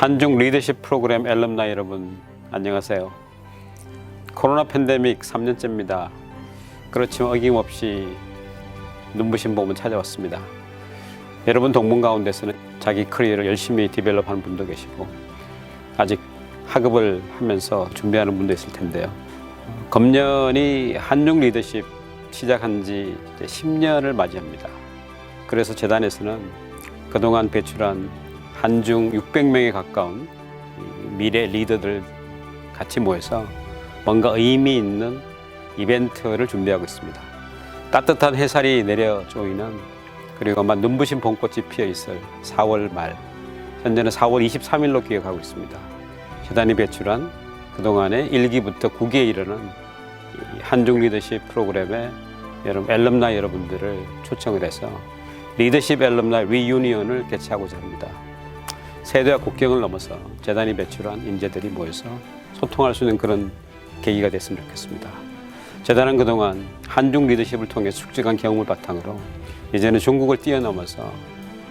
한중 리더십 프로그램 앨럼나이 여러분 안녕하세요. 코로나 팬데믹 3년째입니다. 그렇지만 어김없이 눈부신 봄은 찾아왔습니다. 여러분 동문 가운데서는 자기 커리어를 열심히 디벨롭하는 분도 계시고 아직 학업을 하면서 준비하는 분도 있을 텐데요. 금년이 한중 리더십 시작한 지 이제 10년을 맞이합니다. 그래서 재단에서는 그동안 배출한 한중 600명에 가까운 이 미래 리더들 같이 모여서 뭔가 의미 있는 이벤트를 준비하고 있습니다. 따뜻한 햇살이 내려 조이는 그리고 아마 눈부신 봄꽃이 피어 있을 4월 말 현재는 4월 23일로 기억하고 있습니다. 재단이 배출한 그동안의 1기부터 9기에 이르는 이 한중 리더십 프로그램에 여러분 앨럼나이 여러분들을 초청을 해서 리더십 앨럼나이 리유니언을 개최하고자 합니다. 세대와 국경을 넘어서 재단이 배출한 인재들이 모여서 소통할 수 있는 그런 계기가 됐으면 좋겠습니다. 재단은 그동안 한중 리더십을 통해 축적한 경험을 바탕으로 이제는 중국을 뛰어넘어서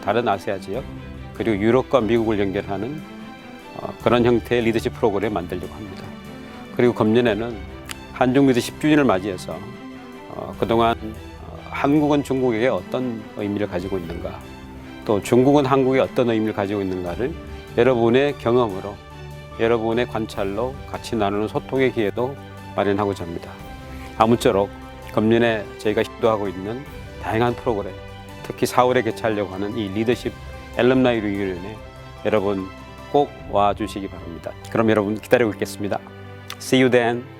다른 아시아 지역 그리고 유럽과 미국을 연결하는 어, 그런 형태의 리더십 프로그램을 만들려고 합니다. 그리고 금년에는 한중 리더십 주년을 맞이해서 어, 그동안 어, 한국은 중국에게 어떤 의미를 가지고 있는가 또 중국은 한국에 어떤 의미를 가지고 있는가를 여러분의 경험으로 여러분의 관찰로 같이 나누는 소통의 기회도 마련하고자 합니다. 아무쪼록 금년에 저희가 시도하고 있는 다양한 프로그램, 특히 4월에 개최하려고 하는 이 리더십 앨럼나이 리유니언에 여러분 꼭 와주시기 바랍니다. 그럼 여러분 기다리고 있겠습니다. See you then.